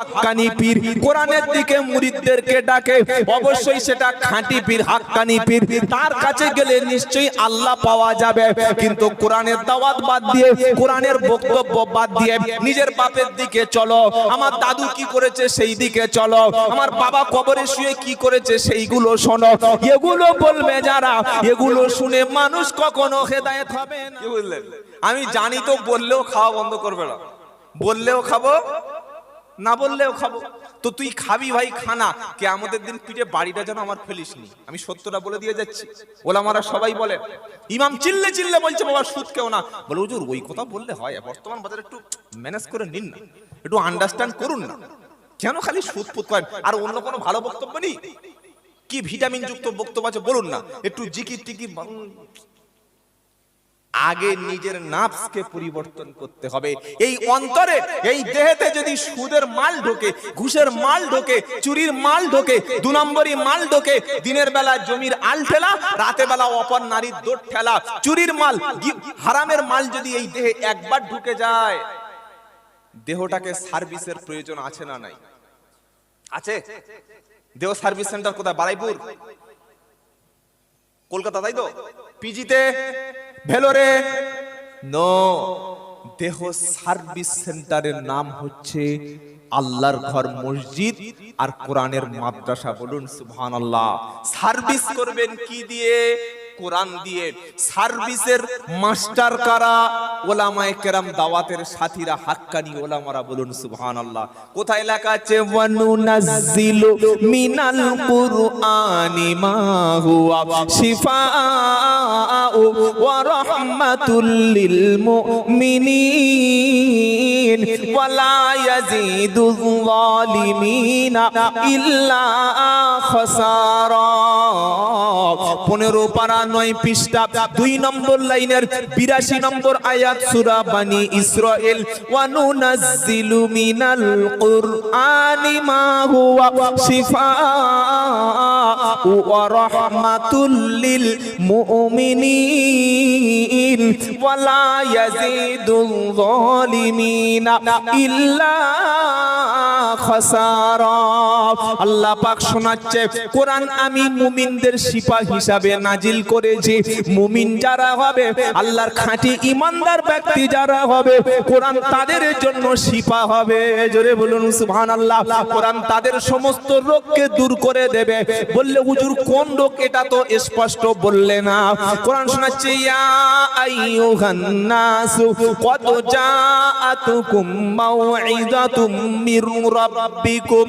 হাক্কানি পীর কোরআনের দিকে মুরিদদেরকে ডাকে, অবশ্যই সেটা খাঁটি পীর, হাক্কানি পীর। তার কাছে গেলে নিশ্চয়ই আল্লাহ পাওয়া যাবে। কিন্তু কোরআনের দাওয়াত বাদ দিয়ে, কোরআনের বক্তব্য বাদ দিয়ে নিজের বাপের দিকে চলো, আমার দাদু কি করেছে সেই দিকে চলো, আমার বাবা কবরে শুয়ে কি করেছে সেইগুলো শোনো। এগুলো বলবে যারা, এগুলো শুনে মানুষ কখনো হেদায়েত হবে না। আমি জানি তো বললেও খাওয়া বন্ধ করবে না। বললেও খাব না বললেও খাব। তো তুই খাবি ভাই খানা। কে আমাদের দিন পিঠে বাড়িটা যেন আমার ফেলিস নি আমি সত্যটা বলে দিয়ে যাচ্ছি। ওলামারা সবাই বলে, ইমাম চিল্লে চিল্লে বলছে, বাবা, সুদ কেউ না। বলে, হুজুর, ওই কথা বললে হয়। বর্তমান বাজারে একটু ম্যানেজ করে নিন না। একটু আন্ডারস্ট্যান্ড করুন না। কেন খালি সুদ ফুদ করেন? আর অন্য কোনো ভালো বক্তব্য নেই? কি ভিটামিন যুক্ত বক্তব্য আছে বলুন না। একটু টিকির বলুন। আগে নিজের নাফসকে পরিবর্তন করতে হবে। এই অন্তরে, এই দেহেতে যদি সুদের মাল ঢোকে, ঘুষের মাল ঢোকে, চুরির মাল ঢোকে, দু নম্বরই মাল ঢোকে, দিনের বেলা জমির আল ঠেলা, রাতে বেলা অপর নারীর দোট ঠেলা, চুরির মাল হারামের মাল যদি এই দেহে একবার ঢুকে যায়, দেহটাকে সার্ভিসের প্রয়োজন আছে না নাই? আছে? দেহ সার্ভিস সেন্টার কোথায়? বারাইপুর? কলকাতা, তাই তো? পিজিতে ভেলোরে, নো, দেহ সার্ভিস সেন্টারের নাম হচ্ছে আল্লাহর ঘর, মসজিদ আর কোরআনের মাদ্রাসা। বলুন সুবহান আল্লাহ সার্ভিস করবেন কি দিয়ে? কোরআন দিয়ে সার্ভিসের মাস্টার কারা? ওলামায়ে কেরাম, দাওয়াতের সাথীরা, হাক্কানি ওলামারা বলুন সুবহান আল্লাহ কোথায় লেখা আছে? ওয়ানুনাজ্জিলু মিনাল কুরআনি মা হুয়া শিফাউ ওয়া রাহমাতুল লিল মুমিনিন ওয়ালা ইয়াজিদু যালিমিনা ইল্লা খাসারা পনেরো পারা নয় পৃষ্ঠা দুই নম্বর লাইনের বিরাশি নম্বর আয়াত বানি মিনাল কুরআনি মা হুয়া রাহমাতুল লিল মুমিনিন ইল্লা খাসারা আল্লাহ পাক শোনাচ্ছে। কোরআন আমি মুমিনদের শিপা হিসাবে নাজিল করেছি। মুমিন যারা হবে, আল্লাহর খাঁটি ইমানদার ব্যক্তি যারা হবে, কোরআন তাদের জন্য শিপা হবে। জোরে বলুন, সুবহানাল্লাহ। কোরআন তাদের সমস্ত রোগকে দূর করে দেবে। বললে, হুজুর, কোন রোগ? এটা তো স্পষ্ট বললে না। কোরআন শোনাচ্ছে, ইয়া আইয়ুহান নাসু, কদ জাআতুকুম মাউইযাতুম মির রাব্বিকুম।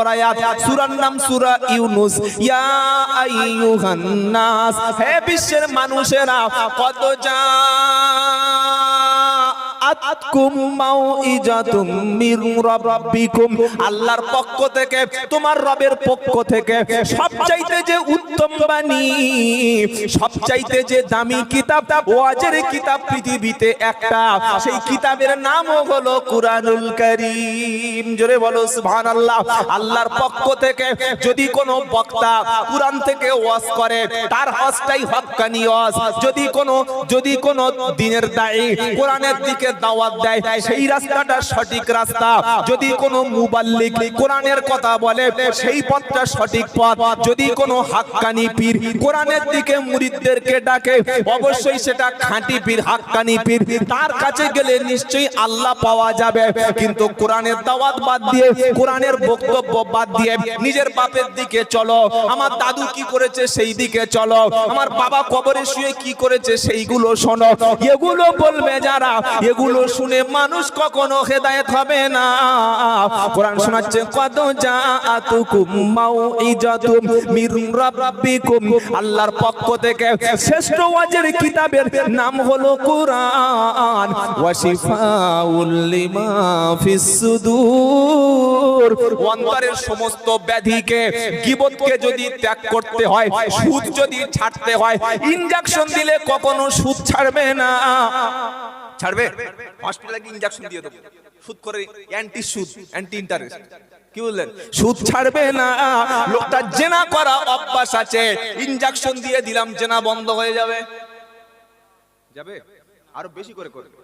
আয়াত সূরার নাম সূরা ইউনুস। ইয়া আইয়ুহান নাস। হে বিশ্বের মানুষেরা কত যা আতকুম মাউইজাতুম মির রাব্বিকুম। আল্লাহর পক্ষ থেকে, তোমার রবের পক্ষ থেকে সবচাইতে যে উত্তম বাণী, সবচাইতে যে দামি কিতাব ওয়াজের কিতাব পৃথিবীতে একটা। সেই কিতাবের নামও হলো কুরআনুল কারীম। জোরে বলো, সুবহানাল্লাহ। আল্লাহর পক্ষ থেকে যদি কোনো বক্তা কুরআন থেকে ওয়াজ করে, তার হজটাই হক্কানি ওয়াজ। যদি কোনো যদি কোনো দিনের দায়ী কোরআনের দিকে দাওয়াত দেয়, সেই রাস্তাটা সঠিক রাস্তা। যদি কোনো মুবাল্লিক কোরআনের কথা বলে, সেই পথটা সঠিক পথ। যদি কোনো হাক্কানি পীর কোরআনের দিকে মুরিদদেরকে ডাকে, অবশ্যই সেটা খাঁটি পীর, হাক্কানি পীর। তার কাছে গেলে নিশ্চয়ই আল্লাহ পাওয়া যাবে। কিন্তু কোরআনের দাওয়াত বাদ দিয়ে, কোরআনের বক্তব্য বাদ দিয়ে নিজের বাপের দিকে চলো। আমার দাদু কি করেছে সেই দিকে চলো। আমার বাবা কবরে শুয়ে কি করেছে সেইগুলো শোনো। এগুলো বলবে যারা, এগুলো এগুলো শুনে মানুষ কখনো হেদায়েত হবে না। কোরআন শোনাচ্ছে কত মাউইজাতুম মির রাব্বিকুম। আল্লাহর পক্ষ থেকে শ্রেষ্ঠ ওয়াজের কিতাবের নাম হলো কোরআন। লিমা ফিস অন্তরের সমস্ত ব্যাধিকে, গিবতকে যদি ত্যাগ করতে হয়, সুদ যদি ছাড়তে হয়, ইনজেকশন দিলে কখনো সুদ ছাড়বে না। ছাড়বে? হসপিটালে কি ইনজেকশন দিয়ে দেবো। সুদ করে অ্যান্টি সুদ অ্যান্টি ইন্টারেস্ট কি বললেন? সুদ ছাড়বে না। লোকটা জেনা করা অভ্যাস আছে। ইনজেকশন দিয়ে দিলাম, জেনা বন্ধ হয়ে যাবে। যাবে? আরও বেশি করে করবে।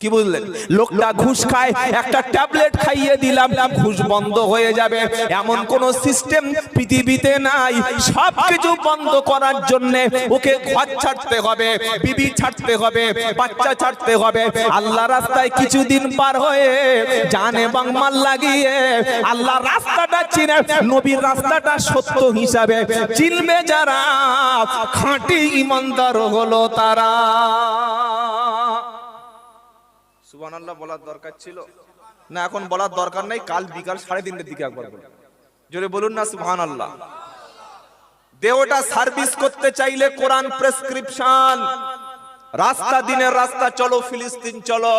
কি বুঝলেন? লোকটা ঘুষ খায়, একটা ট্যাবলেট খাইয়ে দিলাম, ঘুষ বন্ধ হয়ে যাবে। এমন কোন সিস্টেম পৃথিবীতে নাই। সব কিছু বন্ধ করার জন্য ওকে ঘর ছাড়তে হবে, বিবি ছাড়তে হবে, বাচ্চা ছাড়তে হবে। আল্লাহ রাস্তায় কিছুদিন পার হয়ে জান এবং মাল লাগিয়ে আল্লাহ রাস্তাটা চিনে, নবীর রাস্তাটা সত্য হিসাবে চিনবে যারা। খাঁটি ইমানদার হলো তারা। সুবহানাল্লাহ বলার দরকার ছিল। না, এখন বলার দরকার নাই, কাল বিকাল সাড়ে তিনটের দিকে একবার বলুন। জোরে বলুন না, সুবহানাল্লাহ। দেহটা সার্ভিস করতে চাইলে কোরআন প্রেসক্রিপশন। রাস্তা দিনের রাস্তা, চলো ফিলিস্তিন, চলো।